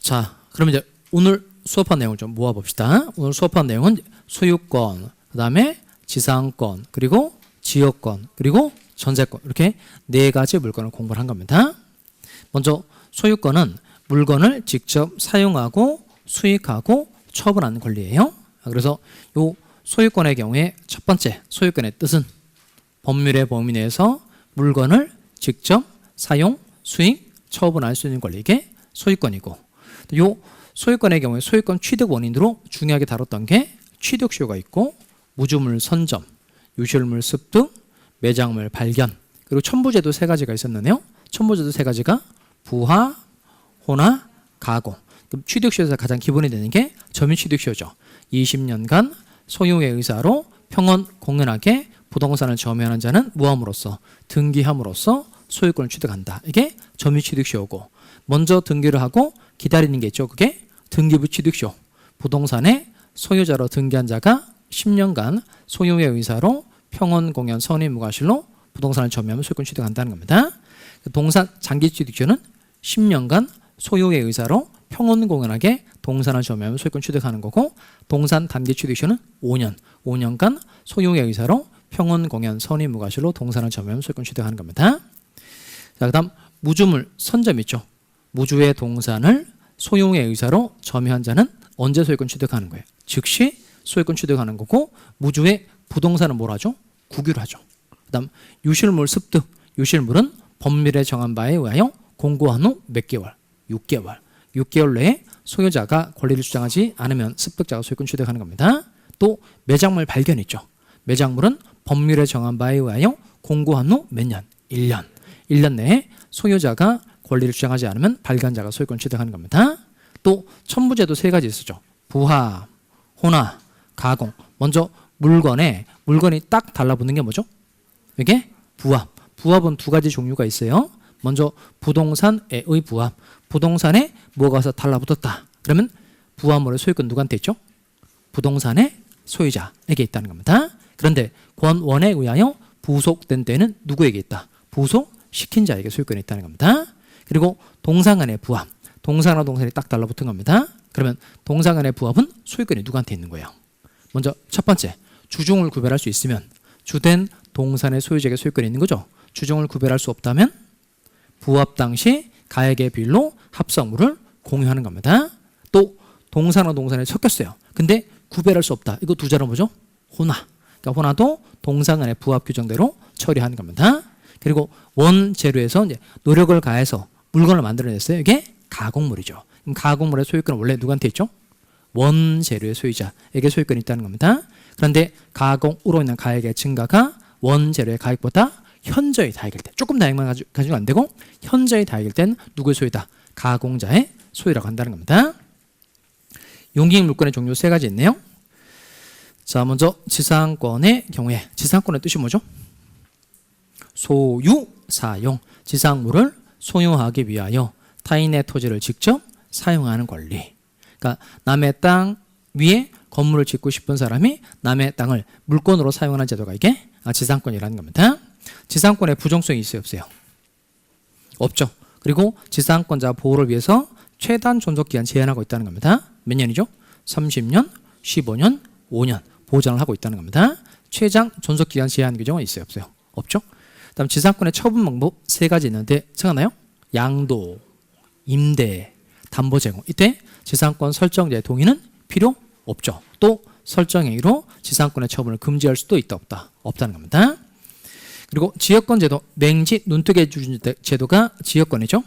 자, 그럼 이제 오늘 수업한 내용을 좀 모아봅시다. 오늘 수업한 내용은 소유권, 그 다음에 지상권, 그리고 지역권, 그리고 전세권 이렇게 네 가지 물건을 공부를 한 겁니다. 먼저 소유권은 물건을 직접 사용하고 수익하고 처분하는 권리예요. 그래서 요 소유권의 경우에 첫 번째 소유권의 뜻은 법률의 범위 내에서 물건을 직접 사용, 수익, 처분할 수 있는 권리 이게 소유권이고 요 소유권의 경우에 소유권 취득 원인으로 중요하게 다뤘던 게 취득쇼가 있고 무주물 선점, 유실물 습득, 매장물 발견 그리고 첨부제도 세 가지가 있었는데요. 첨부제도 세 가지가 부하, 가공. 그럼 취득쇼에서 가장 기본이 되는 게 점유 취득쇼죠. 20년간 소유의 의사로 평온 공연하게 부동산을 점유하는 자는 무함으로써 등기함으로써 소유권을 취득한다. 이게 점유 취득쇼고 먼저 등기를 하고 기다리는 게 있죠. 그게 등기부 취득쇼. 부동산의 소유자로 등기한 자가 10년간 소유의 의사로 평온 공연 선의 무과실로 부동산을 점유하면 소유권 취득한다는 겁니다. 동산 장기 취득쇼는 10년간 소유의 의사로 평온 공연하게 동산을 점유하면 소유권 취득하는 거고 동산 단기 취득쇼는 5년, 5년간 소유의 의사로 평온 공연 선의 무과실로 동산을 점유하면 소유권 취득하는 겁니다. 자, 그 다음 무주물 선점 있죠. 무주의 동산을 소유의 의사로 점유한 자는 언제 소유권 취득하는 거예요? 즉시 소유권 취득하는 거고 무주의 부동산은 뭘 하죠? 국유를 하죠. 그 다음 유실물 습득. 유실물은 법률에 정한 바에 의하여 공고한 후 몇 개월? 6개월. 6개월 내에 소유자가 권리를 주장하지 않으면 습득자가 소유권 취득 하는 겁니다. 또 매장물 발견 있죠. 매장물은 법률에 정한 바에 의하여 공고한 후 몇 년? 1년. 1년 내에 소유자가 권리를 주장하지 않으면 발견자가 소유권 취득하는 겁니다. 또 첨부제도 세 가지 있었죠. 부하, 혼하, 가공. 먼저 물건에 물건이 딱 달라붙는 게 뭐죠? 이게 부합. 부합은 두 가지 종류가 있어요. 먼저 부동산의 부합. 부동산에 뭐가 와서 달라붙었다. 그러면 부합물의 소유권 누구한테 있죠? 부동산의 소유자에게 있다는 겁니다. 그런데 권원에 의하여 부속된 때는 누구에게 있다? 부속시킨 자에게 소유권이 있다는 겁니다. 그리고 동상 간의 부합. 동상과 동산이 딱 달라붙은 겁니다. 그러면 동상 간의 부합은 소유권이 누구한테 있는 거예요? 먼저 첫 번째, 주종을 구별할 수 있으면 주된 동산의 소유자에게 소유권이 있는 거죠. 주종을 구별할 수 없다면 부합 당시 가액의 비율로 합성물을 공유하는 겁니다. 또 동산과 동산이 섞였어요. 근데 구별할 수 없다. 이거 두 자로 뭐죠? 혼화. 그러니까 혼화도 동산 간의 부합 규정대로 처리하는 겁니다. 그리고 원 재료에서 이제 노력을 가해서 물건을 만들어냈어요. 이게 가공물이죠. 가공물의 소유권은 원래 누구한테 있죠? 원 재료의 소유자에게 소유권이 있다는 겁니다. 그런데 가공으로 인한 가액의 증가가 원 재료의 가액보다 현저히 다액일 때 조금 다액만 가지고, 가지고 안 되고 현저히 다액일 땐 누구의 소유다? 가공자의 소유라고 한다는 겁니다. 용기익 물건의 종류 세 가지 있네요. 자, 먼저 지상권의 경우에 지상권의 뜻이 뭐죠? 소유, 사용, 지상물을 소유하기 위하여 타인의 토지를 직접 사용하는 권리. 그러니까 남의 땅 위에 건물을 짓고 싶은 사람이 남의 땅을 물건으로 사용하는 제도가 이게 아, 지상권이라는 겁니다. 지상권의 부정성이 있어요, 없어요? 없죠. 그리고 지상권자 보호를 위해서 최단 존속 기한 제한하고 있다는 겁니다. 몇 년이죠? 30년, 15년, 5년 보장을 하고 있다는 겁니다. 최장 존속 기한 제한 규정은 있어요, 없어요? 없죠. 그다음 지상권의 처분 방법 세 가지 있는데 생각나요? 양도, 임대, 담보 제공. 이때 지상권 설정자의 동의는 필요 없죠. 또 설정 행위로 지상권의 처분을 금지할 수도 있다 없다 없다는 겁니다. 그리고 지역권 제도 맹지 눈뜨개 제도가 지역권이죠.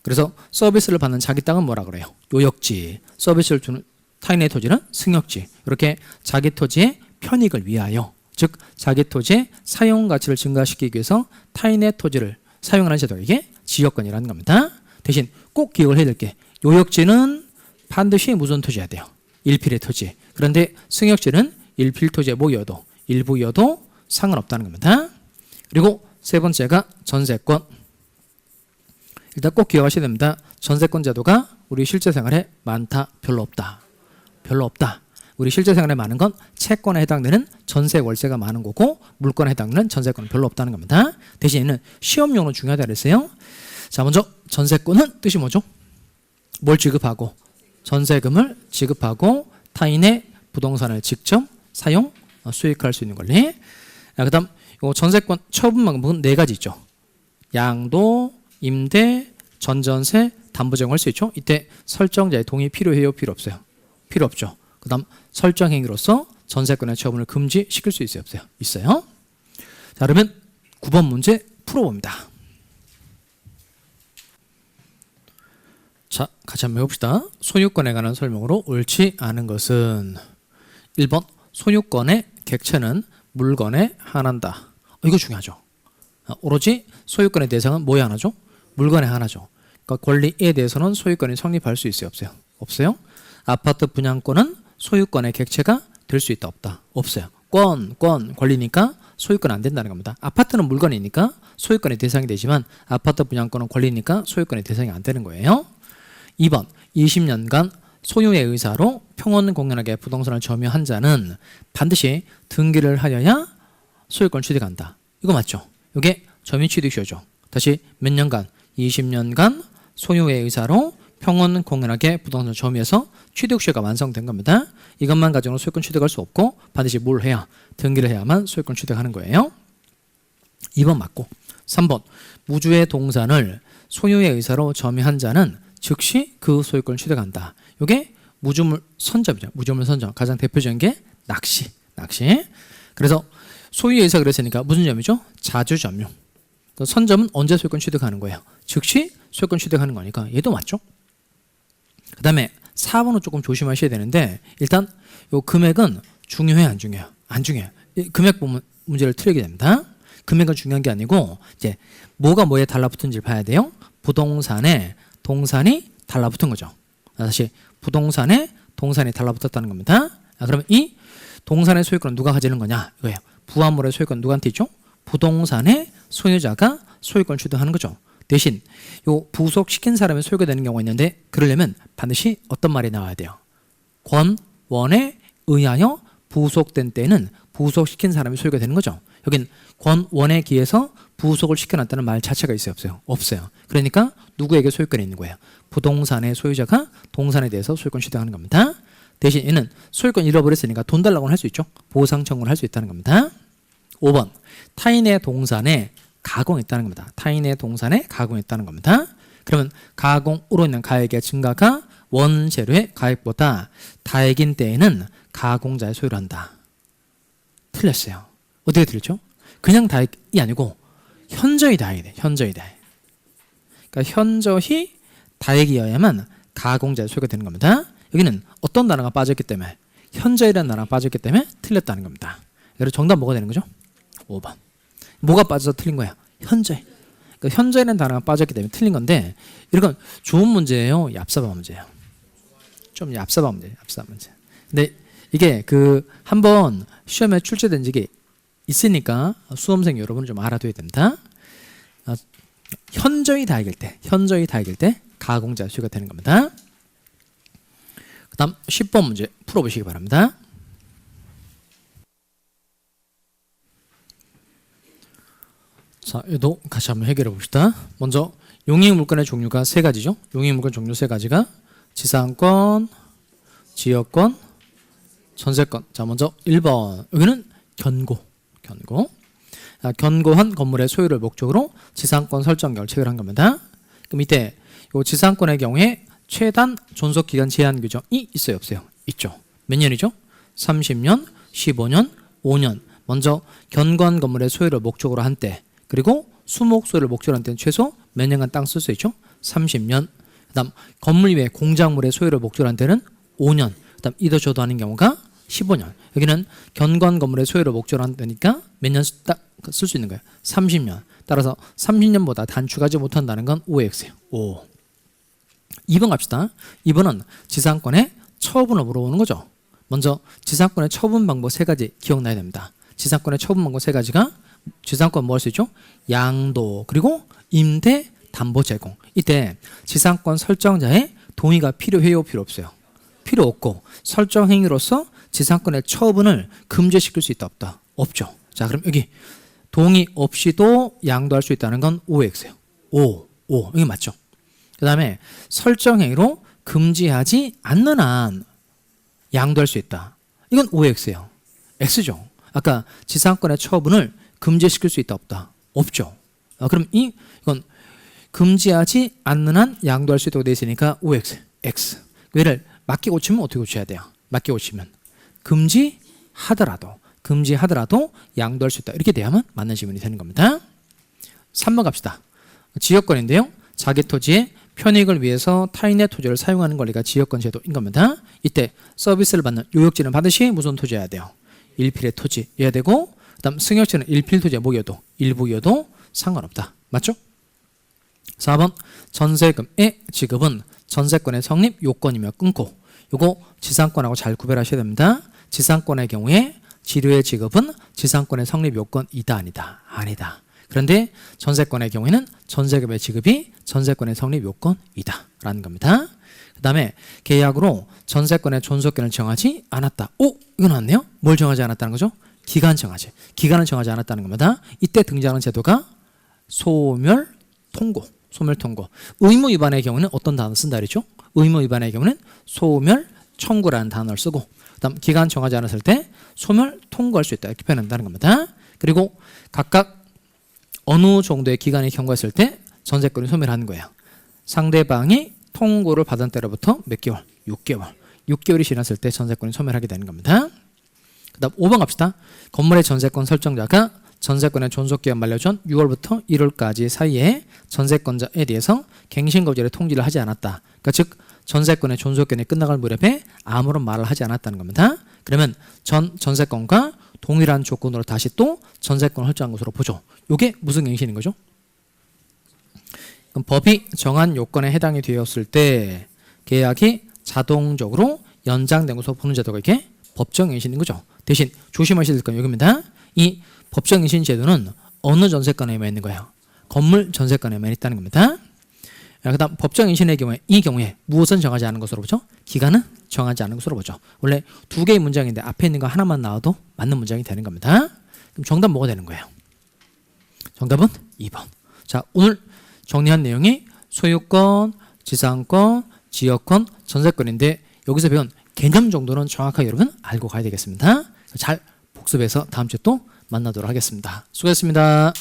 그래서 서비스를 받는 자기 땅은 뭐라 그래요? 요역지. 서비스를 주는 타인의 토지는 승역지. 이렇게 자기 토지의 편익을 위하여 즉 자기 토지의 사용 가치를 증가시키기 위해서 타인의 토지를 사용하는 제도가 이게 지역권이라는 겁니다. 대신 꼭 기억을 해야 될 게 요역지는 반드시 무슨 토지여야 돼요. 일필의 토지. 그런데 승역지는 일필 토지의 뭐여도 일부여도 상관없다는 겁니다. 그리고 세 번째가 전세권. 일단 꼭 기억하셔야 됩니다. 전세권 제도가 우리 실제 생활에 많다, 별로 없다. 별로 없다. 우리 실제 생활에 많은 건 채권에 해당되는 전세 월세가 많은 거고 물건에 해당되는 전세권은 별로 없다는 겁니다. 대신 에는 시험용으로 중요하다 그랬어요. 자, 먼저 전세권은 뜻이 뭐죠? 뭘 지급하고 전세금을 지급하고 타인의 부동산을 직접 사용 어, 수익할 수 있는 권리. 자, 그다음 요 전세권 처분 방법은 네 가지 있죠. 양도, 임대, 전전세, 담보제공 할수 있죠. 이때 설정자의 동의 필요해요, 필요 없어요? 필요 없죠. 그 다음 설정 행위로서 전세권의 처분을 금지시킬 수 있어요, 없어요? 있어요. 자, 그러면 9번 문제 풀어봅니다. 자, 같이 한번 해봅시다. 소유권에 관한 설명으로 옳지 않은 것은 1번 소유권의 객체는 물건에 한한다. 어, 이거 중요하죠. 아, 오로지 소유권의 대상은 뭐에 하나죠? 물건에 하나죠. 그러니까 권리에 대해서는 소유권이 성립할 수 있어요, 없어요? 없어요? 아파트 분양권은 소유권의 객체가 될 수 있다, 없다? 없어요. 권, 권, 권리니까 소유권 안 된다는 겁니다. 아파트는 물건이니까 소유권의 대상이 되지만 아파트 분양권은 권리니까 소유권의 대상이 안 되는 거예요. 2번 20년간 소유의 의사로 평원 공연하게 부동산을 점유한 자는 반드시 등기를 하여야 소유권 취득한다. 이거 맞죠? 이게 점유 취득시효죠. 다시 몇 년간? 20년간 소유의 의사로 평원 공연하게 부동산을 점유해서 취득시효가 완성된 겁니다. 이것만 가지고는 소유권 취득할 수 없고 반드시 뭘 해야 등기를 해야만 소유권 취득하는 거예요. 2번 맞고 3번 무주의 동산을 소유의 의사로 점유한 자는 즉시 그 소유권을 취득한다. 이게 무주물 선점이죠. 무주물 선점 가장 대표적인 게 낚시, 낚시. 그래서 소유의 의사 그랬으니까 무슨 점이죠? 자주 점유. 그 선점은 언제 소유권 취득하는 거예요? 즉시 소유권 취득하는 거니까 얘도 맞죠? 그 다음에 4번은 조금 조심하셔야 되는데 일단 요 금액은 중요해 안 중요해요? 안 중요해요. 이 금액 문제를 틀리게 됩니다. 금액은 중요한 게 아니고 이제 뭐가 뭐에 달라붙은지를 봐야 돼요. 부동산에 동산이 달라붙은 거죠. 다시 부동산에 동산이 달라붙었다는 겁니다. 아, 그러면 이 동산의 소유권은 누가 가지는 거냐? 이거예요. 부합물의 소유권 누구한테 있죠? 부동산의 소유자가 소유권 취득하는 거죠. 대신 요 부속시킨 사람의 소유가 되는 경우가 있는데 그러려면 반드시 어떤 말이 나와야 돼요? 권원에 의하여 부속된 때는 부속시킨 사람이 소유가 되는 거죠. 여긴 권원에 기해서 부속을 시켜놨다는 말 자체가 있어요, 없어요? 없어요. 그러니까 누구에게 소유권이 있는 거예요? 부동산의 소유자가 동산에 대해서 소유권 취득하는 겁니다. 대신 얘는 소유권 잃어버렸으니까 돈 달라고는 할 수 있죠. 보상 청구를 할 수 있다는 겁니다. 5번 타인의 동산에 가공이 있다는 겁니다. 타인의 동산에 가공이 있다는 겁니다. 그러면 가공으로 인한 가액의 증가가 원재료의 가액보다 다액인 때에는 가공자의 소유를 한다. 틀렸어요. 어떻게 틀렸죠? 그냥 다액이 아니고 현저히 다액이 돼. 현저히 다액. 그러니까 현저히 다액이어야만 가공자의 소유가 되는 겁니다. 여기는 어떤 단어가 빠졌기 때문에 현저히라는 단어가 빠졌기 때문에 틀렸다는 겁니다. 그래서 정답 뭐가 되는 거죠? 5번. 뭐가 빠져서 틀린 거야? 현저히. 그러니까 현저히라는 단어가 빠졌기 때문에 틀린 건데 이건 좋은 문제예요. 얍삽한 문제예요. 좀 얍삽한 문제, 얍삽한 문제. 근데 이게 그 한번 시험에 출제된 적이 있으니까 수험생 여러분 좀 알아둬야 됩니다. 아, 현저히 다익일 때, 현저히 다익일 때 가공자 수가 되는 겁니다. 그다음 10번 문제 풀어보시기 바랍니다. 자, 얘도 같이 한번 해결해 봅시다. 먼저 용익 물건의 종류가 세 가지죠. 용익 물건 종류 세 가지가 지상권, 지역권, 전세권. 자, 먼저 1번. 여기는 견고. 견고. 아, 견고한 건물의 소유를 목적으로 지상권 설정 결 체결한 겁니다. 그럼 이때 요 지상권의 경우에 최단 존속 기간 제한 규정이 있어요, 없어요? 있죠. 몇 년이죠? 30년, 15년, 5년. 먼저 견고한 건물의 소유를 목적으로 한 때, 그리고 수목 소유를 목적으로 한 때는 최소 몇 년간 땅 쓸 수 있죠? 30년. 그다음 건물 외 공작물의 소유를 목적으로 한 때는 5년. 그다음 이도 저도 하는 경우가 15년. 여기는 견관 건물의 소유를 목적으로 한다니까 몇 년 쓸 수 있는 거예요? 30년. 따라서 30년보다 단축하지 못한다는 건 5x예요. 5. 2번 갑시다. 2번은 지상권의 처분을 물어보는 거죠. 먼저 지상권의 처분 방법 세 가지 기억나야 됩니다. 지상권의 처분 방법 세 가지가 지상권 뭐 할 수 있죠? 양도 그리고 임대 담보 제공. 이때 지상권 설정자의 동의가 필요해요, 필요 없어요? 필요 없고 설정 행위로서 지상권의 처분을 금지시킬 수 있다 없다 없죠. 자 그럼 여기 동의 없이도 양도할 수 있다는 건 OX예요. O, O 이게 맞죠? 그 다음에 설정 행위로 금지하지 않는 한 양도할 수 있다. 이건 OX예요. X죠. 아까 지상권의 처분을 금지시킬 수 있다 없다 없죠. 아, 그럼 이 이건 금지하지 않는 한 양도할 수 있다고 되어 있으니까 OX, X. 얘를 맞게 고치면 어떻게 고쳐야 돼요? 맞게 고치면 금지하더라도 금지하더라도 양도할 수 있다. 이렇게 돼야만 맞는 질문이 되는 겁니다. 3번 갑시다. 지역권인데요. 자기 토지의 편익을 위해서 타인의 토지를 사용하는 권리가 지역권 제도인 겁니다. 이때 서비스를 받는 요역지는 받으시 무슨 토지여야 돼요? 일필의 토지여야 되고 그다음 승역지는 일필 토지의 목이어도 일부여도 상관없다. 맞죠? 4번 전세금의 지급은 전세권의 성립 요건이며 끊고 요거 지상권하고 잘 구별하셔야 됩니다. 지상권의 경우에 지료의 지급은 지상권의 성립 요건이다 아니다 아니다. 그런데 전세권의 경우에는 전세금의 지급이 전세권의 성립 요건이다 라는 겁니다. 그 다음에 계약으로 전세권의 존속권을 정하지 않았다. 오 이거 나왔네요. 뭘 정하지 않았다는 거죠? 기간 정하지. 기간을 정하지 않았다는 겁니다. 이때 등장하는 제도가 소멸 통고. 소멸 통고. 의무 위반의 경우는 어떤 단어 쓴다 그랬죠? 의무 위반의 경우는 소멸 청구라는 단어를 쓰고 그다음 기간 정하지 않았을 때 소멸 통고할 수 있다 이렇게 표현한다는 겁니다. 그리고 각각 어느 정도의 기간이 경과했을 때 전세권이 소멸하는 거예요. 상대방이 통고를 받은 때로부터 몇 개월? 6개월. 6개월이 지났을 때 전세권이 소멸하게 되는 겁니다. 그다음 5번 갑시다. 건물의 전세권 설정자가 전세권의 존속기간 만료 전 6월부터 1월까지 사이에 전세권자에 대해서 갱신거절의 통지를 하지 않았다. 그러니까 즉 전세권의 존속기간이 끝나갈 무렵에 아무런 말을 하지 않았다는 겁니다. 그러면 전 전세권과 동일한 조건으로 다시 또 전세권을 설정한 것으로 보죠. 이게 무슨 갱신인 거죠? 그럼 법이 정한 요건에 해당이 되었을 때 계약이 자동적으로 연장된 것으로 보는 제도가 이게 법정 갱신인 거죠. 대신 조심하셔야 될 건 여기입니다. 이 법정갱신 제도는 어느 전세권에만 있는 거예요? 건물 전세권에만 있다는 겁니다. 아, 그다음 법정 인신의 경우에 이 경우에 무엇은 정하지 않은 것으로 보죠? 기간은 정하지 않은 것으로 보죠. 원래 두 개의 문장인데 앞에 있는 거 하나만 나와도 맞는 문장이 되는 겁니다. 그럼 정답 뭐가 되는 거예요? 정답은 2번. 자, 오늘 정리한 내용이 소유권, 지상권, 지역권, 전세권인데 여기서 배운 개념 정도는 정확하게 여러분 알고 가야 되겠습니다. 잘 복습해서 다음 주에 또 만나도록 하겠습니다. 수고했습니다.